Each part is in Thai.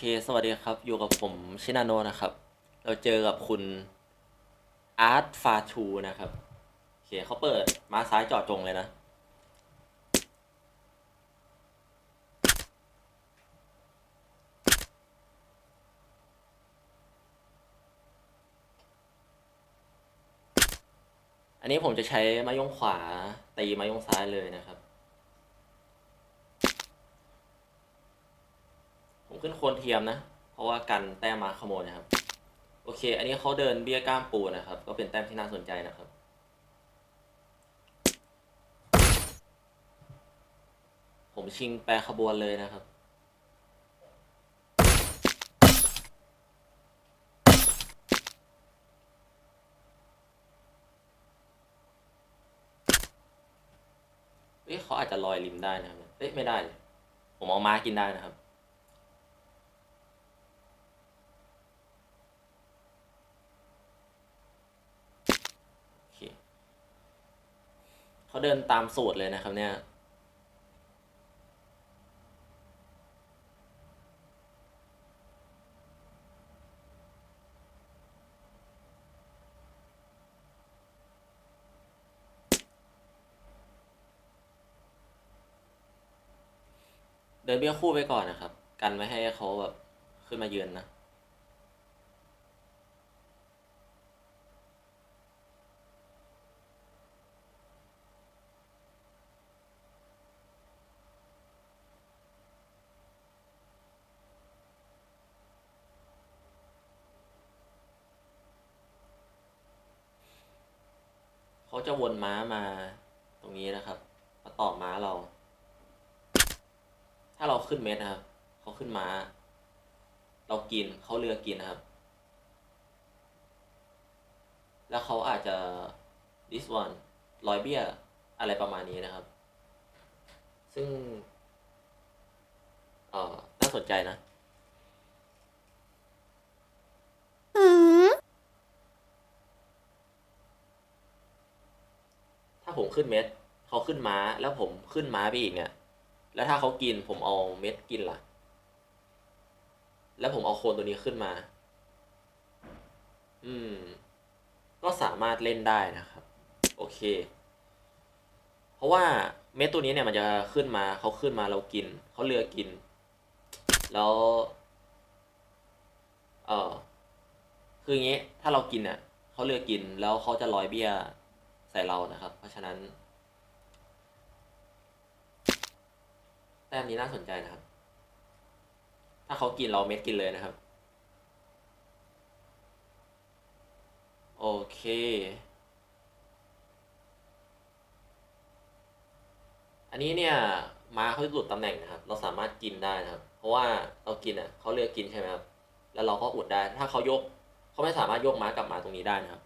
คสวัสดีครับ อยู่กับผมชินาโนนะครับ เราเจอกับคุณอาร์ตฟาชูนะครับโอเคเขาเปิดมาซ้ายจาะจงเลยนะ อันนี้ผมจะใช้ไม้ยงขวาตีไม้ยงซ้ายเลยนะครับ ผมขึ้นโคนเทียมนะ เพราะว่ากันแต้มมาขโมยนะครับ โอเค อันนี้เขาเดินเบี้ยก้ามปูนะครับ ก็เป็นแต้มที่น่าสนใจนะครับ ผมชิงแปรขบวนเลยนะครับเอ้ยเขาอาจจะลอยริมได้นะครับเอ้ยไม่ได้ ผมเอาม้ากินได้นะครับ โอเค เขาเดินตามสูตรเลยนะครับเนี่ยเดินเบี้ยคู่ไปก่อนนะครับ กันไม่ให้เขาแบบขึ้นมาเยือนนะ เขาจะวนม้ามาตรงนี้นะครับ มาต่อม้าเรา ถ้าเราขึ้นเม็ดนะครับ เขาขึ้นม้า เรากินเขาเรือกินนะครับ แล้วเขาอาจจะ this one ลอยเบี้ยอะไรประมาณนี้นะครับ ซึ่งเออน่าสนใจนะ ผมขึ้นเม็ดเขาขึ้นม้าแล้วผมขึ้นม้าไปอีกเนี่ย แล้วถ้าเขากินผมเอาเม็ดกินล่ะ แล้วผมเอาโคนตัวนี้ขึ้นมา อืม ก็สามารถเล่นได้นะครับ โอเค เพราะว่าเม็ดตัวนี้เนี่ยมันจะขึ้นมาเขาขึ้นมาเรากินเขาเลือกกิน แล้ว เออคืออย่างงี้ ถ้าเรากินอะเขาเลือกกินแล้วเขาจะลอยเบี้ย ใส่เรานะครับ เพราะฉะนั้น แต้มนี้น่าสนใจนะครับ ถ้าเขากินเราเม็ดกินเลยนะครับ โอเคอันนี้เนี่ยม้าเขาหลุดตำแหน่งนะครับ เราสามารถกินได้นะครับ เพราะว่าเรากินอะเขาเลือกกินใช่ไหมครับ แล้วเราก็อุดได้ ถ้าเขายกเขาไม่สามารถยกม้ากลับมาตรงนี้ได้นะครับ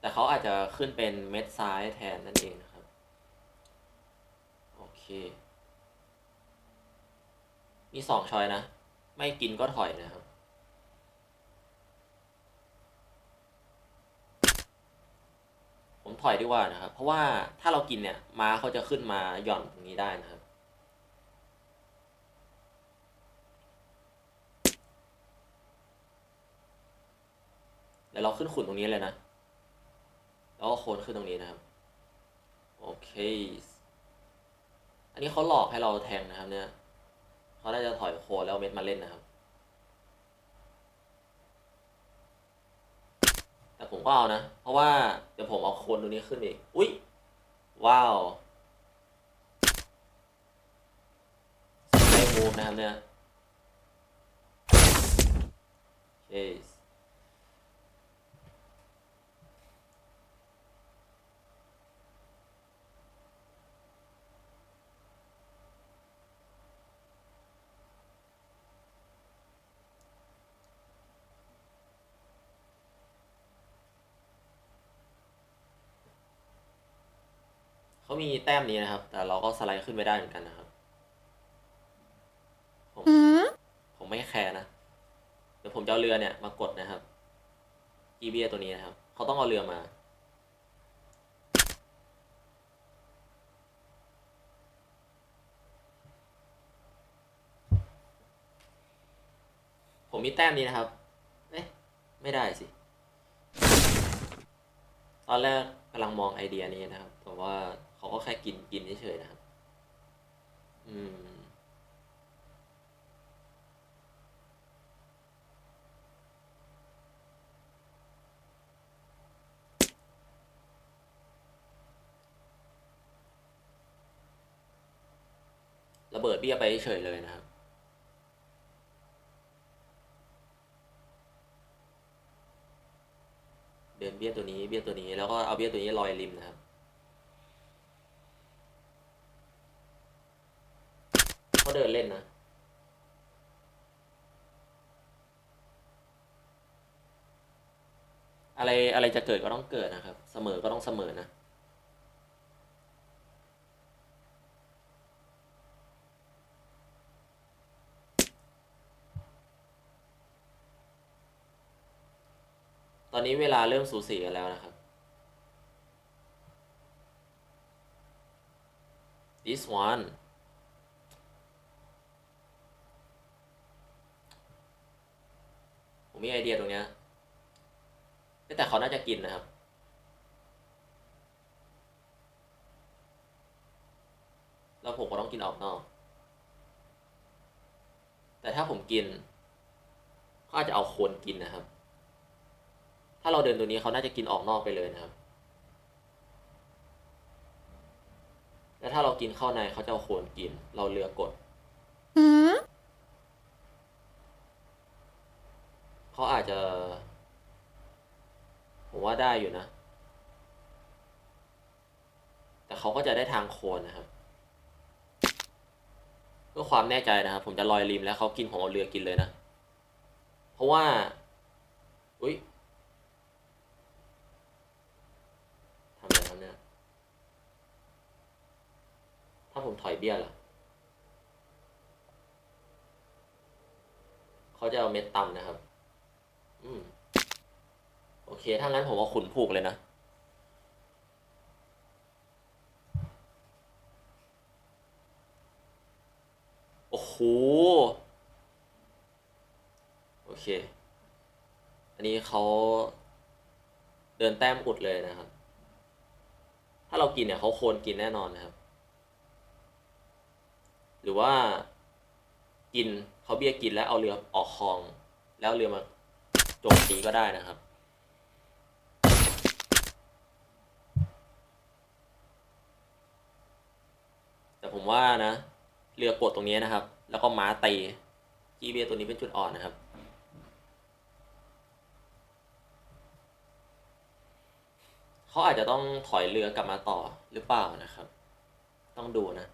แต่เขึ้นเป็นเม็ดซ้ายแทนนั่นเองนะครับ โอเค มีสองชอยนะ ไม่กินก็ถอยนะครับ ผมถอยดีกว่านะครับ เพราะว่าถ้าเรากินเนี่ยม้าเขาจะขึ้นมาหย่อนตรงนี้ได้นะครับแล้วเราขึ้นขุนตรงนี้เลยนะ แล้วก็โคนขึ้นตรงนี้นะครับ โอเค อันนี้เขาหลอกให้เราแทงนะครับ เนี่ยเขาน่าจะถอยโคนแล้วเม็ดมาเล่นนะครับ แต่ผมก็เอานะ เพราะว่าเดี๋ยวผมเอาโคนตรงนี้ขึ้นอีก อุ๊ยว้าวได้มูฟนะครับเนี่ยโอ เคเขามีแต้มนี้นะครับ แต่เราก็สไลด์ขึ้นไม่ได้เหมือนกันนะครับ ผม ผมไม่แคร์นะ เดี๋ยวผมจะเอาเรือเนี่ยมากดนะครับ จีเบียตัวนี้นะครับ เขาต้องเอาเรือมา ผมมีแต้มนี้นะครับ เอ๊ะ ไม่ได้สิ ตอนแรกกำลังมองไอเดียนี้นะครับแต่ว่า เขาก็แค่กินกินเฉยๆนะครับ อืม ระเบิดเบี้ยไปเฉยเลยนะครับเดินเบี้ยตัวนี้เบี้ยตัวนี้แล้วก็เอาเบี้ยตัวนี้ลอยริมนะครับ เขาเดินเล่นนะอะไรอะไรจะเกิดก็ต้องเกิดนะครับ เสมอก็ต้องเสมอนะตอนนี้เวลาเริ่มสูสีกันแล้วนะครับ this one มีไอเดียตรงเนี้ยแต่เขาน่าจะกินนะครับ แล้วผมก็ต้องกินออกนอก แต่ถ้าผมกินเขาอาจจะเอาโคนกินนะครับ ถ้าเราเดินตัวนี้เขาน่าจะกินออกนอกไปเลยนะครับ แล้วถ้าเรากินเข้าในเขาจะเอาโคนกิน เราเรือกกด เขาอาจจะ ผมว่าได้อยู่นะ แต่เขาก็จะได้ทางโคนนะครับเพื่อความแน่ใจนะครับ ผมจะลอยริมแล้วเขากินผมเอาเรือกินเลยนะ เพราะว่า อุ้ยทำอะไรครับเนี่ย ถ้าผมถอยเบี้ยล่ะเขาจะเอาเม็ดต่ำนะครับ อืมโอเค ถ้างั้นผมเอาขุนผูกเลยนะ โอ้โห โอเค อันนี้เขาเดินแต้มอุดเลยนะครับ ถ้าเรากินเนี่ยเขาโคนกินแน่นอนนะครับ หรือว่ากินเขาเบี้ยกินแล้วเอาเรือออกคลอง แล้วเอาเรือมา โจมตีก็ได้นะครับ แต่ผมว่านะ เรือกดตรงนี้นะครับ แล้วก็ม้าตีจีเบียตัวนี้เป็นจุดอ่อนนะครับเขาอาจจะต้องถอยเรือกลับมาต่อหรือเปล่านะครับ ต้องดูนะ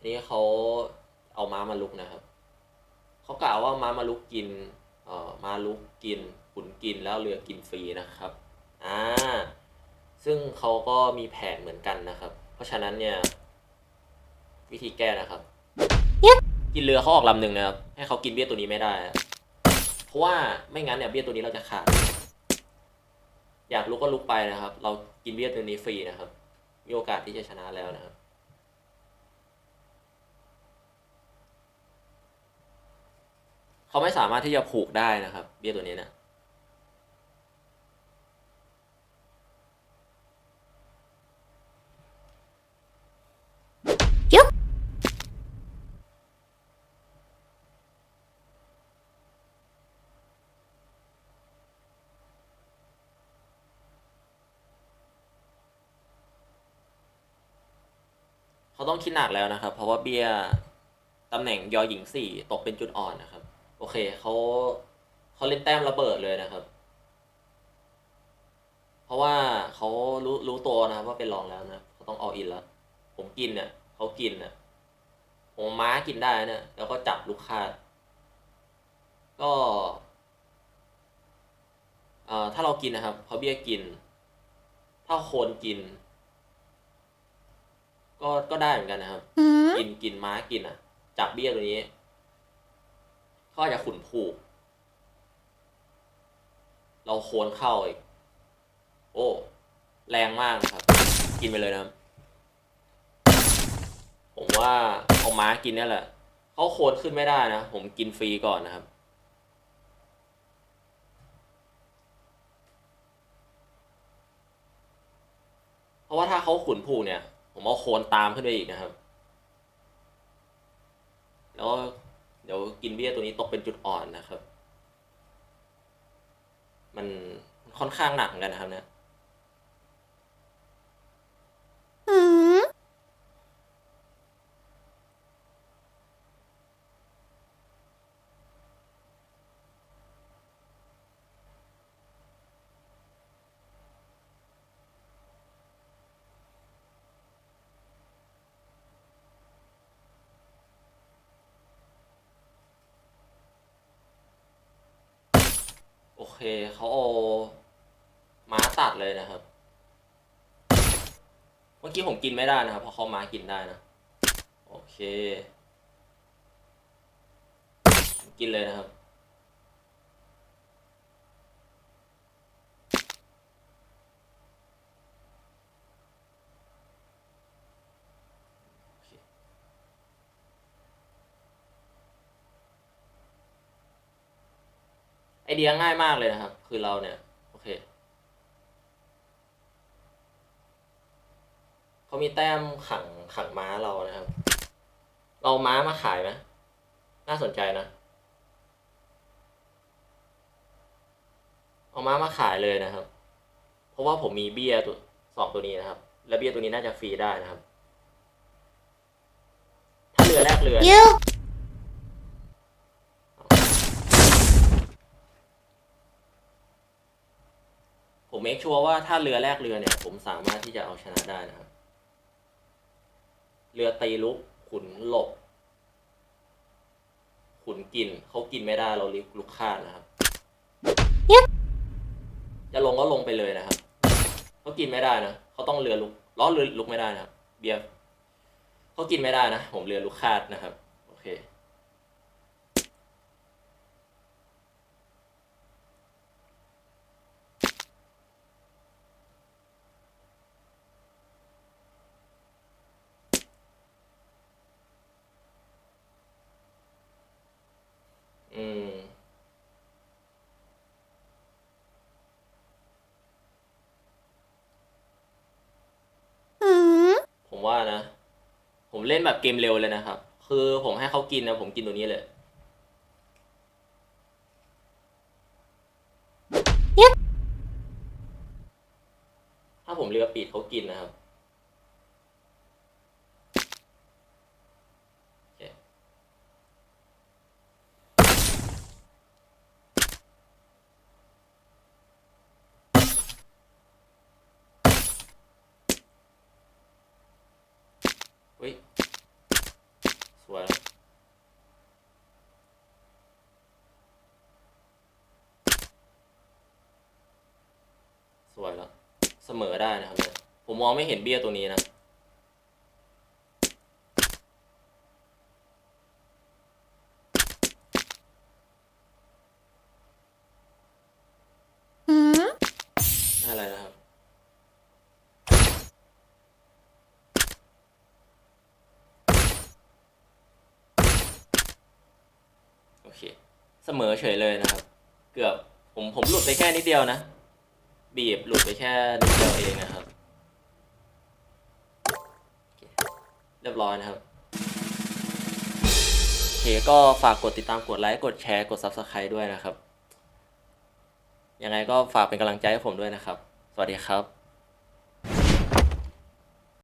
นนี้เขาเอาม้ามาลุกนะครับ เขากล่าวว่าม้ามาลุกกินเอ่อม้าลุกกินขุนกินแล้วเรือกินฟรีนะครับอ่าซึ่งเขาก็มีแผนเหมือนกันนะครับ เพราะฉะนั้นเนี่ย วิธีแก้นะครับ กินเรือเขาออกลำหนึ่งนะครับ ให้เขากินเบี้ยตัวนี้ไม่ได้อะเพราะว่าไม่งั้นเนี่ยเบี้ยตัวนี้เราจะขาด อยากลุกก็ลุกไปนะครับ เรากินเบี้ยตัวนี้ฟรีนะครับ มีโอกาสที่จะชนะแล้วนะครับ เขาไม่สามารถที่จะผูกได้นะครับ เบี้ยตัวนี้นะเขาต้องคิดหนักแล้วนะครับ เพราะว่าเบี้ยตำแหน่งยอหญิงสี่ตกเป็นจุดอ่อนนะครับ โอเคเขาเขาเล่นแต้มระเบิดเลยนะครับ เพราะว่าเขารู้รู้ตัวนะครับว่าเป็นรองแล้วนะครับเขาต้องเอาอินแล้ว ผมกินเนี่ยเขากินเนี่ยผมม้ากินได้เนี่ยแล้วก็จับลูกคาดก็เอ่อถ้าเรากินนะครับเขาเบี้ยกิน ถ้าโคนกิน ก็ก็ได้เหมือนกันนะครับหืมกินกินม้ากินอะ จับเบี้ยตัวนี้ ก็อาจะขุนผูก เราโคนเข้าอีก โอ้ แรงมากครับ กินไปเลยนะครับผมว่าเอาม้ากินนี่แหละเขาโคนขึ้นไม่ได้นะ ผมกินฟรีก่อนนะครับเพราะว่าถ้าเขาขุนผูกเนี่ย ผมเอาโคนตามขึ้นไปอีกนะครับ แล้ว เดี๋ยวกินเบี้ยตัวนี้ตกเป็นจุดอ่อนนะครับ มันค่อนข้างหนักเหมือนกันนะครับเนี่ย เคเขาเอาม้าตัดเลยนะครับ เมื่อกี้ผมกินไม่ได้นะครับ เพราะเขาม้ากินได้นะ โอเค กินเลยนะครับ ไอเดียง่ายมากเลยนะครับ คือเราเนี่ย โอเคเขามีแต้มขังขังม้าเรานะครับ เราม้ามาขายไหมน่าสนใจนะ เอาม้ามาขายเลยนะครับ เพราะว่าผมมีเบี้ยตัวสองตัวนี้นะครับ และเบี้ยตัวนี้น่าจะฟรีได้นะครับ ถ้าเรือแลกเรือยุ ผมเมคชัวร์ว่าถ้าเรือแลกเรือเนี่ย ผมสามารถที่จะเอาชนะได้นะครับ เรือตีลุกขุนหลบ ขุนกินเขากินไม่ได้เราลิกลุกคาดนะครับ จะลงก็ลงไปเลยนะครับเขากินไม่ได้นะเขาต้องเรือลุกล้อเรือลุกไม่ได้นะครับเบียร์เขากินไม่ได้นะผมเรือลุกคาดนะครับ โอเค อืม หืม ผมว่านะ ผมเล่นแบบเกมเร็วเลยนะครับ คือผมให้เขากินนะ ผมกินตัวนี้เลยถ้าผมเรือปิดเขากินนะครับโอเคเฮ้ย สวยสวยแล้วเสมอได้นะครับเนี่ยผมมองไม่เห็นเบี้ยตัวนี้นะ หืม อะไรนะครับ โอเค เสมอเฉยเลยนะครับ เกือบผมผมหลุดไปแค่นิดเดียวนะ บีบหลุดไปแค่นิดเดียวเองนะครับเเรียบร้อยนะครับ โอเคก็ฝากกดติดตามกดไลค์กดแชร์กด Subscribe ด้วยนะครับ ยังไงก็ฝากเป็นกำลังใจให้ผมด้วยนะครับ สวัสดีครับ